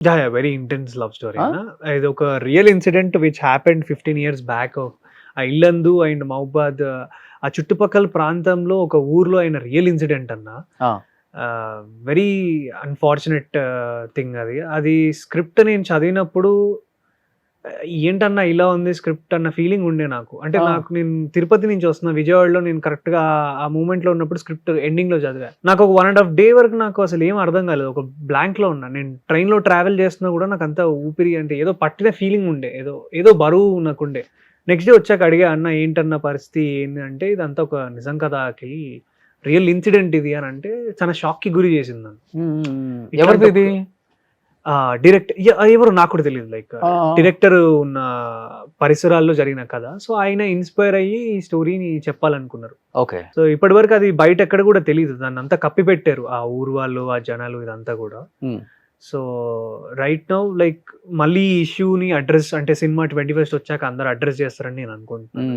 Yeah yeah very intense love story? ఇది ఒక real incident which happened fifteen years back ఆ Yellandu and మహబాద్ ఆ చుట్టుపక్కల ప్రాంతంలో ఒక ఊర్లో అయిన రియల్ ఇన్సిడెంట్ అన్న. వెరీ అన్ఫార్చునేట్ థింగ్ అది అది స్క్రిప్ట్ నేను చదివినప్పుడు ఏంటన్నా ఇలా ఉంది స్క్రిప్ట్ అన్న ఫీలింగ్ ఉండే నాకు. అంటే. నాకు నేను తిరుపతి నుంచి వస్తున్నా విజయవాడలో నేను కరెక్ట్గా ఆ మూమెంట్లో ఉన్నప్పుడు స్క్రిప్ట్ ఎండింగ్లో చదివా. నాకు ఒక వన్ అండ్ హాఫ్ డే వరకు నాకు అసలు ఏం అర్థం కాలేదు. ఒక బ్లాంక్లో ఉన్నా. నేను ట్రైన్లో ట్రావెల్ చేస్తున్నా కూడా నాకు అంత ఊపిరి అంటే ఏదో పట్టిన ఫీలింగ్ ఉండే. ఏదో ఏదో బరువు నాకు ఉండే. నెక్స్ట్ డే వచ్చాక అడిగా అన్న ఏంటన్న పరిస్థితి? ఏంటి అంటే ఇదంతా ఒక నిజం కథకి రియల్ ఇన్సిడెంట్ ఇది అని అంటే చాలా షాక్కి గురి చేసింది నన్ను. ఎవరిది డైరెక్ట్ ఎవరు నాకు కూడా తెలియదు లైక్ డైరెక్టర్ ఉన్న పరిసరాల్లో జరిగిన కథ. సో ఆయన ఇన్స్పైర్ అయ్యి ఈ స్టోరీని చెప్పాలనుకున్నారు. ఓకే. సో ఇప్పటి వరకు అది బయట ఎక్కడ కూడా తెలియదు దాన్ని అంతా కప్పి పెట్టారు ఆ ఊరు వాళ్ళు ఆ జనాలు ఇదంతా కూడా. Hmm. So right now like మళ్ళీ ఈ ఇష్యూని అడ్రస్ అంటే సినిమా ట్వంటీ ఫస్ట్ వచ్చాక అందరు అడ్రస్ చేస్తారని నేను అనుకుంటున్నాను.